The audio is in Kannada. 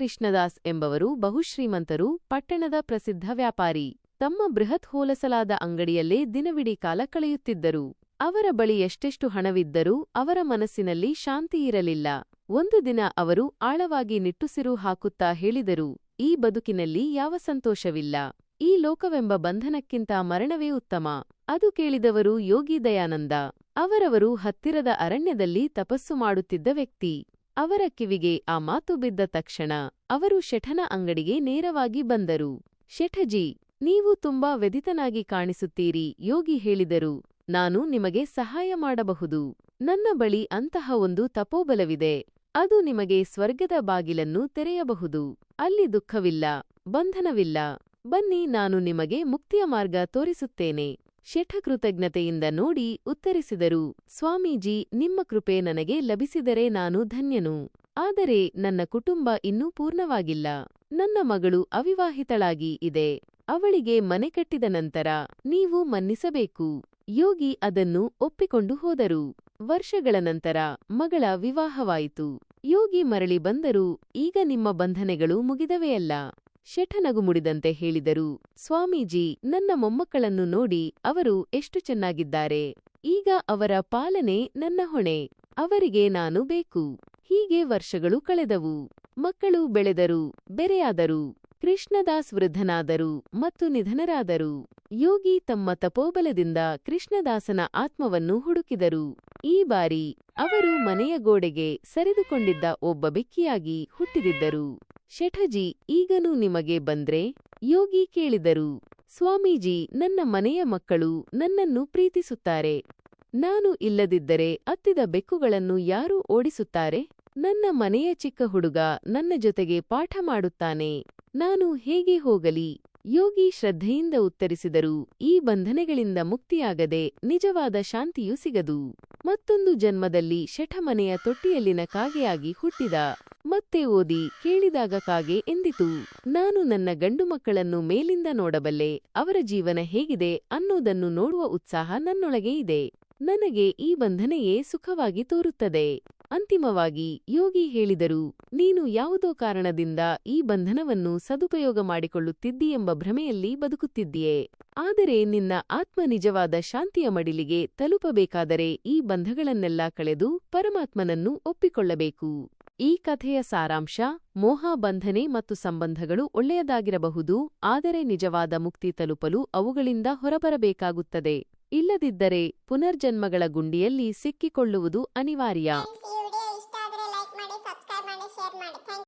ಕೃಷ್ಣದಾಸ್ ಎಂಬವರು ಬಹುಶ್ರೀಮಂತರು, ಪಟ್ಟಣದ ಪ್ರಸಿದ್ಧ ವ್ಯಾಪಾರಿ. ತಮ್ಮ ಬೃಹತ್ ಹೋಲಸಲಾದ ಅಂಗಡಿಯಲ್ಲೇ ದಿನವಿಡೀ ಕಾಲ ಕಳೆಯುತ್ತಿದ್ದರು. ಅವರ ಬಳಿ ಎಷ್ಟೆಷ್ಟು ಹಣವಿದ್ದರೂ ಅವರ ಮನಸ್ಸಿನಲ್ಲಿ ಶಾಂತಿಯಿರಲಿಲ್ಲ ಒಂದು ದಿನ ಅವರು ಆಳವಾಗಿ ನಿಟ್ಟುಸಿರು ಹಾಕುತ್ತಾ ಹೇಳಿದರು, ಈ ಬದುಕಿನಲ್ಲಿ ಯಾವ ಸಂತೋಷವಿಲ್ಲ. ಈ ಲೋಕವೆಂಬ ಬಂಧನಕ್ಕಿಂತ ಮರಣವೇ ಉತ್ತಮ ಅದು ಕೇಳಿದವರು ಯೋಗಿ ದಯಾನಂದ. ಅವರವರು ಹತ್ತಿರದ ಅರಣ್ಯದಲ್ಲಿ ತಪಸ್ಸು ಮಾಡುತ್ತಿದ್ದ ವ್ಯಕ್ತಿ. ಅವರ ಕಿವಿಗೆ ಆ ಮಾತು ಬಿದ್ದ ತಕ್ಷಣ ಅವರು ಶೆಠನ ಅಂಗಡಿಗೆ ನೇರವಾಗಿ ಬಂದರು. ಶೆಠಜಿ, ನೀವು ತುಂಬಾ ವ್ಯಧಿತನಾಗಿ ಕಾಣಿಸುತ್ತೀರಿ, ಯೋಗಿ ಹೇಳಿದರು. ನಾನು ನಿಮಗೆ ಸಹಾಯ ಮಾಡಬಹುದು. ನನ್ನ ಬಳಿ ಅಂತಹ ಒಂದು ತಪೋಬಲವಿದೆ. ಅದು ನಿಮಗೆ ಸ್ವರ್ಗದ ಬಾಗಿಲನ್ನು ತೆರೆಯಬಹುದು. ಅಲ್ಲಿ ದುಃಖವಿಲ್ಲ, ಬಂಧನವಿಲ್ಲ. ಬನ್ನಿ, ನಾನು ನಿಮಗೆ ಮುಕ್ತಿಯ ಮಾರ್ಗ ತೋರಿಸುತ್ತೇನೆ. ಶೆಠ ಕೃತಜ್ಞತೆಯಿಂದ ನೋಡಿ ಉತ್ತರಿಸಿದರು, ಸ್ವಾಮೀಜಿ, ನಿಮ್ಮ ಕೃಪೆ ನನಗೆ ಲಭಿಸಿದರೆ ನಾನು ಧನ್ಯನು. ಆದರೆ ನನ್ನ ಕುಟುಂಬ ಇನ್ನೂ ಪೂರ್ಣವಾಗಿಲ್ಲ. ನನ್ನ ಮಗಳು ಅವಿವಾಹಿತಳಾಗಿ ಇದೆ. ಅವಳಿಗೆ ಮನೆ ಕಟ್ಟಿದ ನಂತರ ನೀವು ಮನ್ನಿಸಬೇಕು. ಯೋಗಿ ಅದನ್ನು ಒಪ್ಪಿಕೊಂಡು ಹೋದರು. ವರ್ಷಗಳ ನಂತರ ಮಗಳ ವಿವಾಹವಾಯಿತು. ಯೋಗಿ ಮರಳಿ ಬಂದರೂ ಈಗ ನಿಮ್ಮ ಬಂಧನೆಗಳು ಮುಗಿದವೆಯಲ್ಲ. ಶೆಠನಗುಮುಡಿದಂತೆ ಹೇಳಿದರು, ಸ್ವಾಮೀಜಿ, ನನ್ನ ಮೊಮ್ಮಕ್ಕಳನ್ನು ನೋಡಿ ಅವರು ಎಷ್ಟು ಚೆನ್ನಾಗಿದ್ದಾರೆ. ಈಗ ಅವರ ಪಾಲನೆ ನನ್ನ ಹೊಣೆ. ಅವರಿಗೆ ನಾನು ಬೇಕು. ಹೀಗೆ ವರ್ಷಗಳು ಕಳೆದವು. ಮಕ್ಕಳು ಬೆಳೆದರು, ಬೆರೆಯಾದರು. ಕೃಷ್ಣದಾಸ್ ವೃದ್ಧನಾದರು ಮತ್ತು ನಿಧನರಾದರು. ಯೋಗಿ ತಮ್ಮ ತಪೋಬಲದಿಂದ ಕೃಷ್ಣದಾಸನ ಆತ್ಮವನ್ನು ಹುಡುಕಿದರು. ಈ ಬಾರಿ ಅವರು ಮನೆಯ ಗೋಡೆಗೆ ಸರಿದುಕೊಂಡಿದ್ದ ಒಬ್ಬ ಬೆಕ್ಕಿಯಾಗಿ ಹುಟ್ಟಿದಿದ್ದರು. ಶೆಠಜಿ ಈಗನೂ ನಿಮಗೆ ಬಂದ್ರೆ? ಯೋಗಿ ಕೇಳಿದರು. ಸ್ವಾಮೀಜಿ, ನನ್ನ ಮನೆಯ ಮಕ್ಕಳು ನನ್ನನ್ನು ಪ್ರೀತಿಸುತ್ತಾರೆ. ನಾನು ಇಲ್ಲದಿದ್ದರೆ ಅತ್ತಿದ ಬೆಕ್ಕುಗಳನ್ನು ಯಾರು ಓಡಿಸುತ್ತಾರೆ? ನನ್ನ ಮನೆಯ ಚಿಕ್ಕ ಹುಡುಗ ನನ್ನ ಜೊತೆಗೆ ಪಾಠ ಮಾಡುತ್ತಾನೆ. ನಾನು ಹೇಗೆ ಹೋಗಲಿ? ಯೋಗಿ ಶ್ರದ್ಧೆಯಿಂದ ಉತ್ತರಿಸಿದರು. ಈ ಬಂಧನೆಗಳಿಂದ ಮುಕ್ತಿಯಾಗದೆ ನಿಜವಾದ ಶಾಂತಿಯು ಸಿಗದು. ಮತ್ತೊಂದು ಜನ್ಮದಲ್ಲಿ ಶಠಮನೆಯ ತೊಟ್ಟಿಯಲ್ಲಿನ ಕಾಗೆಯಾಗಿ ಹುಟ್ಟಿದ. ಮತ್ತೆ ಓದಿ ಕೇಳಿದಾಗ ಕಾಗೆ ಎಂದಿತು? ನಾನು ನನ್ನ ಗಂಡು ಮಕ್ಕಳನ್ನು ಮೇಲಿಂದ ನೋಡಬಲ್ಲೆ, ಅವರ ಜೀವನ ಹೇಗಿದೆ ಅನ್ನೋದನ್ನು ನೋಡುವ ಉತ್ಸಾಹ ನನ್ನೊಳಗೆ ಇದೆ. ನನಗೆ ಈ ಬಂಧನೆಯೇ ಸುಖವಾಗಿ ತೋರುತ್ತದೆ. ಅಂತಿಮವಾಗಿ ಯೋಗಿ ಹೇಳಿದರು, ನೀನು ಯಾವುದೋ ಕಾರಣದಿಂದ ಈ ಬಂಧನವನ್ನು ಸದುಪಯೋಗ ಮಾಡಿಕೊಳ್ಳುತ್ತಿದ್ದೀಯೆಂಬ ಭ್ರಮೆಯಲ್ಲಿ ಬದುಕುತ್ತಿದ್ದೀಯೆ. ಆದರೆ ನಿನ್ನ ಆತ್ಮ ನಿಜವಾದ ಶಾಂತಿಯ ಮಡಿಲಿಗೆ ತಲುಪಬೇಕಾದರೆ ಈ ಬಂಧಗಳನ್ನೆಲ್ಲ ಕಳೆದು ಪರಮಾತ್ಮನನ್ನು ಒಪ್ಪಿಕೊಳ್ಳಬೇಕು. ಈ ಕಥೆಯ ಸಾರಾಂಶ, ಮೋಹ, ಬಂಧನೆ ಮತ್ತು ಸಂಬಂಧಗಳು ಒಳ್ಳೆಯದಾಗಿರಬಹುದು, ಆದರೆ ನಿಜವಾದ ಮುಕ್ತಿ ತಲುಪಲು ಅವುಗಳಿಂದ ಹೊರಬರಬೇಕಾಗುತ್ತದೆ. ಇಲ್ಲದಿದ್ದರೆ ಪುನರ್ಜನ್ಮಗಳ ಗುಂಡಿಯಲ್ಲಿ ಸಿಕ್ಕಿಕೊಳ್ಳುವುದು ಅನಿವಾರ್ಯ.